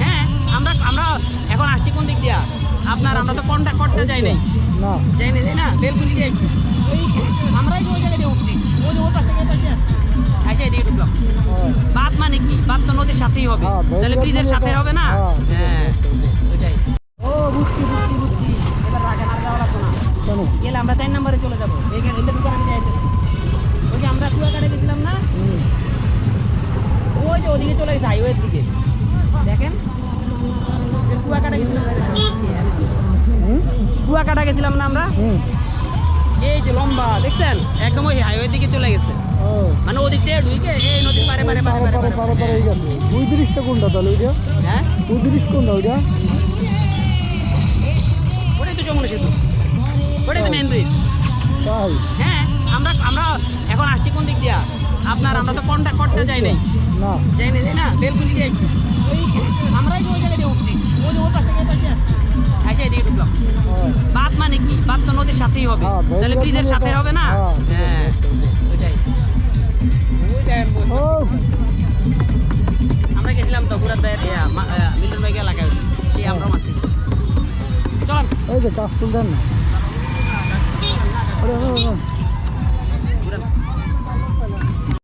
হ্যাঁ আমরা আমরা এখন আসছি কোন দিক দিয়া? আপনার আমরা তো কন্ট্যাক্ট করতে যাই নাই। না। যাই নাই না? বেলকুনি দিয়ে আসছি আমরাই ওই জায়গায় দিয়ে উঠছি। ওই যে ওর পাশে পাশে এদিকে ঢুকলাম। হ্যাঁ। বাদ মানে কি? বাদ তো নদীর সাথেই হবে। হ্যাঁ, তাহলে ব্রিজের সাথে হবে না? হ্যাঁ, ওইটাই। ও বুঝছি বুঝছি বুঝছি। এবার রাগে আর যাওয়া লাগবে না। গেলে আমরা চার নম্বরে চলে যাব। দোকান আমি যাইতে ওই যে আমরা কুয়াকাটা গেছিলাম না? ওই যে ওদিকে চলে গেছে হাইওয়ের দিকে। দেখেন কুয়াকাটা গেছিলাম কুয়াকাটা গেছিলাম না আমরা? এই যে লম্বা দেখছেন? একদম ওই হাইওয়ের দিকে চলে গেছে। মানে ওদিক থেকে ঢুকে এই নদীর পারে পারে পারে পারে পারে ওই দৃশ্যটা কোনটা তাহলে ওইটা? হ্যাঁ? ওই দৃশ্য কোনটা ওইটা? ওটাই তো যমুনা সেতু। ওটাই তো মেন ব্রিজ তাই হ্যাঁ আমরা আমরা এখন আসছি কোন দিক দিয়া? আপনার আমরা তো কন্ট্যাক্ট করতে যাই নাই। না। যাই নাই না? বেলকুনি দিয়ে আসছি ওই আমরাই ওই জায়গায় দিয়ে উঠছি। ওই যে ওর পাশে পাশে। আসে এদিকে ঢুকলাম। হ্যাঁ। বাদ মানে কি? বাদ তো নদীর সাথেই হবে। হ্যাঁ, তাহলে ব্রিজের সাথে হবে না? হ্যাঁ। হ্যাঁ ওইটাই। আমরা গেছিলাম তো ঘুরার দায়ের মিলন বাইক এলাকায়। সেই আমরা মারছি চলেন। এই যে কাজ তুলতেন না। 어려워